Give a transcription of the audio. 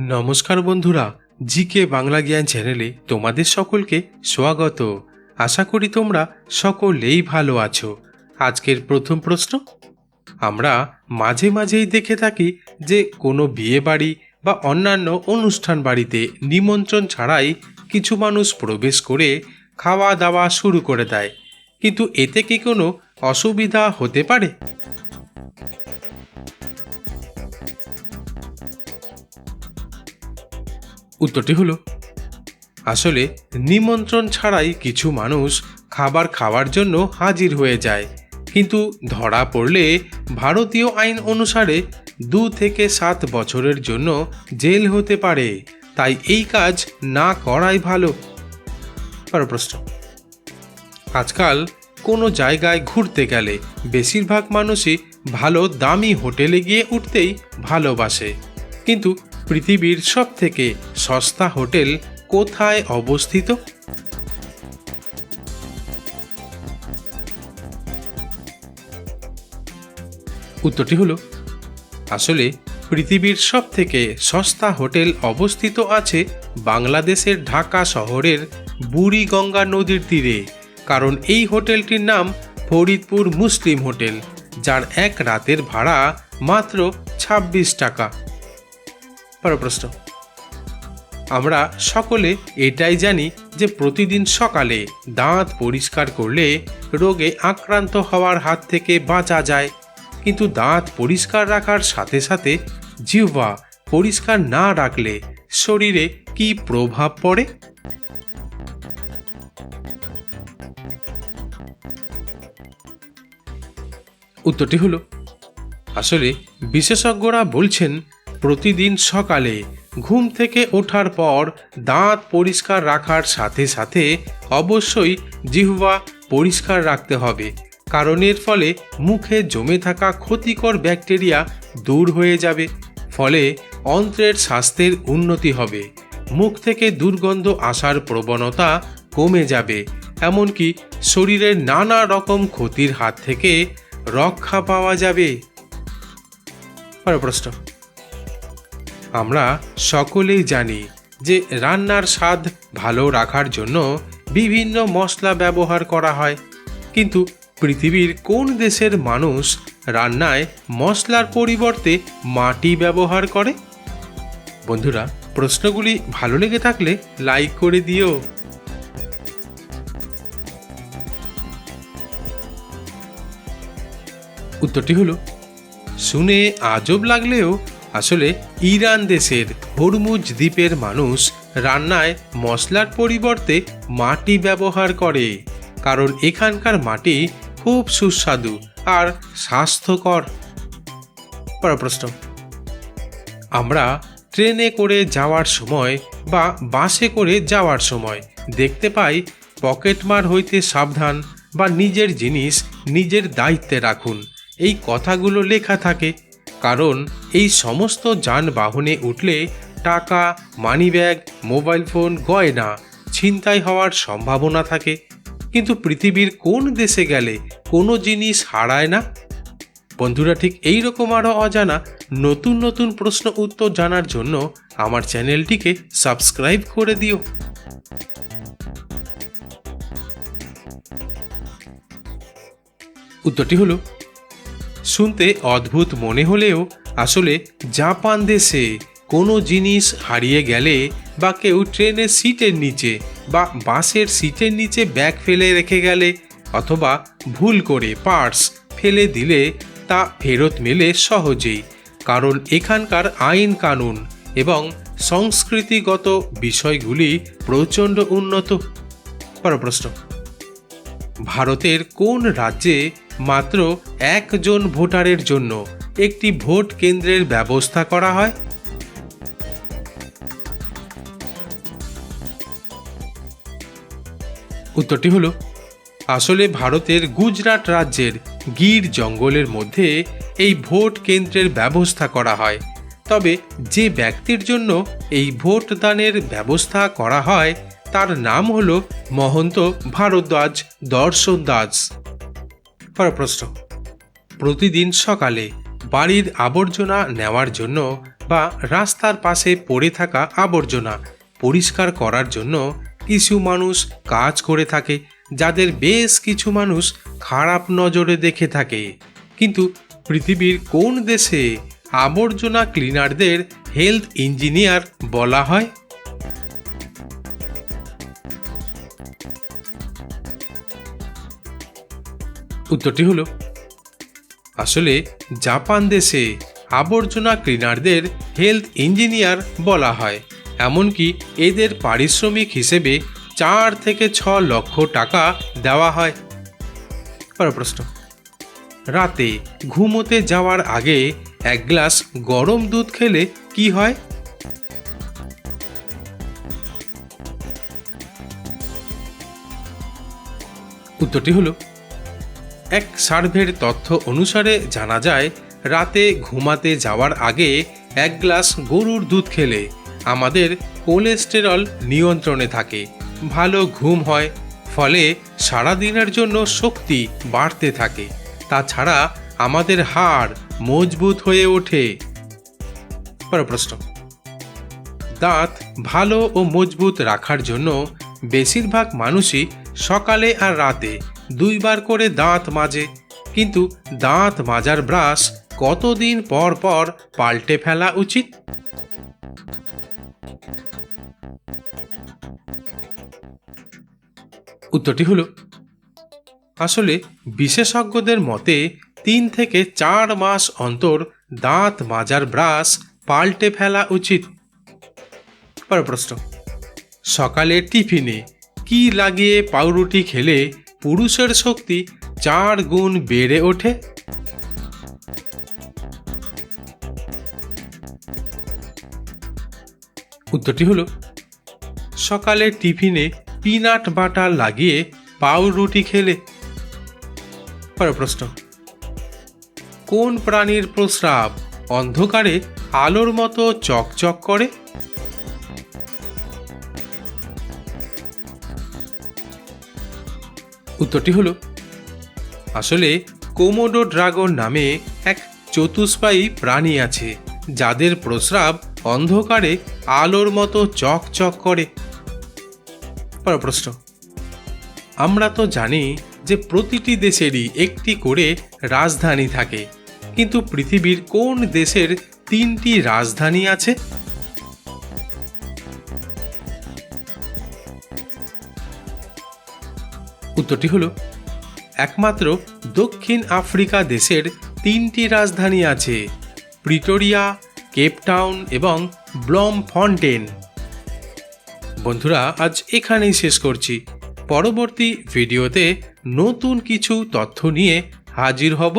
নমস্কার বন্ধুরা, জিকে বাংলা জ্ঞান চ্যানেলে তোমাদের সকলকে স্বাগত। আশা করি তোমরা সকলেই ভালো আছো। আজকের প্রথম প্রশ্ন, আমরা মাঝে মাঝেই দেখে থাকি যে কোনো বিয়ে বাড়ি বা অন্যান্য অনুষ্ঠান বাড়িতে নিমন্ত্রণ ছাড়াই কিছু মানুষ প্রবেশ করে খাওয়া দাওয়া শুরু করে দেয়। কিন্তু এতে কি কোনো অসুবিধা হতে পারে? উত্তরটি হলো, আসলে নিমন্ত্রণ ছাড়াই কিছু মানুষ খাবার খাওয়ার জন্য হাজির হয়ে যায়। কিন্তু ধরা পড়লে ভারতীয় আইন অনুসারে দু থেকে সাত বছরের জন্য জেল হতে পারে। তাই এই কাজ না করাই ভালো। প্রশ্ন আজকাল কোনো জায়গায় ঘুরতে গেলে বেশিরভাগ মানুষই ভালো দামি হোটেলে গিয়ে উঠতেই ভালোবাসে। কিন্তু পৃথিবীর সব থেকে সস্তা হোটেল কোথায় অবস্থিত? উত্তরটি হলো, আসলে পৃথিবীর সব থেকে সস্তা হোটেল অবস্থিত আছে বাংলাদেশের ঢাকা শহরের বুড়িগঙ্গা নদীর তীরে, কারণ এই হোটেলটির নাম ফরিদপুর মুসলিম হোটেল, যার এক রাতের ভাড়া মাত্র ২৬ টাকা। পরের প্রশ্ন আমরা সকলে এটাই জানি যে প্রতিদিন সকালে দাঁত পরিষ্কার করলে রোগে আক্রান্ত হওয়ার হাত থেকে বাঁচা যায়। কিন্তু দাঁত পরিষ্কার রাখার সাথে সাথে জিহ্বা পরিষ্কার না রাখলে শরীরে কি প্রভাব পড়ে? উত্তরটি হলো, আসলে বিশেষজ্ঞরা বলছেন প্রতিদিন সকালে ঘুম থেকে ওঠার পর দাঁত পরিষ্কার রাখার সাথে সাথে অবশ্যই জিহ্বা পরিষ্কার রাখতে হবে, কারণ এর ফলে মুখে জমে থাকা ক্ষতিকর ব্যাকটেরিয়া দূর হয়ে যাবে, ফলে অন্ত্রের স্বাস্থ্যের উন্নতি হবে, মুখ থেকে দুর্গন্ধ আসার প্রবণতা কমে যাবে, এমনকি শরীরের নানা রকম ক্ষতির হাত থেকে রক্ষা পাওয়া যাবে। পরের প্রশ্ন। আমরা সকলেই জানি যে রান্নার স্বাদ ভালো রাখার জন্য বিভিন্ন মশলা ব্যবহার করা হয়। কিন্তু পৃথিবীর কোন দেশের মানুষ রান্নায় মশলার পরিবর্তে মাটি ব্যবহার করে? বন্ধুরা, প্রশ্নগুলি ভালো লেগে থাকলে লাইক করে দিও। উত্তরটি হলো, শুনে আজব লাগলেও আসলে ইরান দেশের হরমুজ দ্বীপের মানুষ রান্নায় মশলার পরিবর্তে মাটি ব্যবহার করে, কারণ এখানকার মাটি খুব সুস্বাদু আর স্বাস্থ্যকর। প্রশ্ন। আমরা ট্রেনে করে যাওয়ার সময় বা বাসে করে যাওয়ার সময় দেখতে পাই পকেটমার হইতে সাবধান বা নিজের জিনিস নিজের দায়িত্বে রাখুন। এই কথাগুলো লেখা থাকে কারণ এই সমস্ত যানবাহনে উঠলে টাকা, মানিব্যাগ, মোবাইল ফোন, গয়না ছিনতাই হওয়ার সম্ভাবনা থাকে। কিন্তু পৃথিবীর কোন দেশে গেলে কোনো জিনিস হারায় না? বন্ধুরা, ঠিক এই রকম আরও অজানা নতুন নতুন প্রশ্ন উত্তর জানার জন্য আমার চ্যানেলটিকে সাবস্ক্রাইব করে দিও। উত্তরটি হলো শুনতে অদ্ভুত মনে হলেও আসলে জাপান দেশে কোনো জিনিস হারিয়ে গেলে বা কেউ ট্রেনের সিটের নিচে বা বাসের সিটের নিচে ব্যাগ ফেলে রেখে গেলে অথবা ভুল করে পার্স ফেলে দিলে তা ফেরত মেলে সহজেই। কারণ এখানকার আইন কানুন এবং সংস্কৃতিগত বিষয়গুলি প্রচণ্ড উন্নত। পর প্রশ্ন। ভারতের কোন রাজ্যে মাত্র একজন ভোটারের জন্য একটি ভোট কেন্দ্রের ব্যবস্থা করা হয়। উত্তরটি হলো, আসলে ভারতের গুজরাট রাজ্যের গির জঙ্গলের মধ্যে এই ভোট কেন্দ্রের ব্যবস্থা করা হয়। তবে যে ব্যক্তির জন্য এই ভোট দানের ব্যবস্থা করা হয়, তার নাম হল মহন্ত ভারদ্বাজ দর্শন দাস। পরের প্রশ্ন। প্রতিদিন সকালে বাড়ির আবর্জনা নেওয়ার জন্য বা রাস্তার পাশে পড়ে থাকা আবর্জনা পরিষ্কার করার জন্য কিছু মানুষ কাজ করে থাকে, যাদের বেশ কিছু মানুষ খারাপ নজরে দেখে থাকে। কিন্তু পৃথিবীর কোন দেশে আবর্জনা ক্লিনারদের হেলথ ইঞ্জিনিয়ার বলা হয়? উত্তরটি হলো, আসলে জাপান দেশে আবর্জনা ক্লিনারদের হেলথ ইঞ্জিনিয়ার বলা হয়, এমনকি এদের পারিশ্রমিক হিসেবে চার থেকে ছ লক্ষ টাকা দেওয়া হয়। পরের প্রশ্ন, রাতে ঘুমোতে যাওয়ার আগে এক গ্লাস গরম দুধ খেলে কি হয়? উত্তরটি হলো এক সার্ভের তথ্য অনুসারে জানা যায়, রাতে ঘুমাতে যাওয়ার আগে এক গ্লাস গরুর দুধ খেলে। আমাদের কোলেস্টেরল নিয়ন্ত্রণে থাকে। ভালো ঘুম হয়, ফলে সারাদিনের জন্য শক্তি বাড়তে থাকে। তাছাড়া আমাদের হাড় মজবুত হয়ে ওঠে। প্রশ্ন। দাঁত ভালো ও মজবুত রাখার জন্য বেশিরভাগ মানুষই সকালে আর রাতে দুইবার করে দাঁত মাজে। কিন্তু দাঁত মাজার ব্রাশ কতদিন পর পর পাল্টে ফেলা উচিত? উত্তরটি হলো, আসলে বিশেষজ্ঞদের মতে তিন থেকে চার মাস অন্তর দাঁত মাজার ব্রাশ পাল্টে ফেলা উচিত। সকালে টিফিনে কি লাগিয়ে পাউরুটি খেলে পুরুষের শক্তি চার গুণ বেড়ে ওঠে। উত্তরটি হলো, সকালে টিফিনে পিনাট বাটার লাগিয়ে পাউরুটি খেলে। পরের প্রশ্ন, কোন প্রাণীর প্রস্রাব অন্ধকারে আলোর মতো চকচক করে? উত্তরটি হলো, আসলে কোমোডো ড্রাগন নামে এক চতুষ্পায়ী প্রাণী আছে, যাদের প্রস্রাব অন্ধকারে আলোর মতো চকচক করে। পরের প্রশ্ন, আমরা তো জানি যে প্রতিটি দেশেরই একটি করে রাজধানী থাকে, কিন্তু পৃথিবীর কোন দেশের তিনটি রাজধানী আছে? উত্তরটি হলো, একমাত্র দক্ষিণ আফ্রিকা দেশের তিনটি রাজধানী আছে, প্রিটোরিয়া কেপটাউন এবং ব্লম ফন্টেন বন্ধুরা, আজ এখানেই শেষ করছি। পরবর্তী ভিডিওতে নতুন কিছু তথ্য নিয়ে হাজির হব।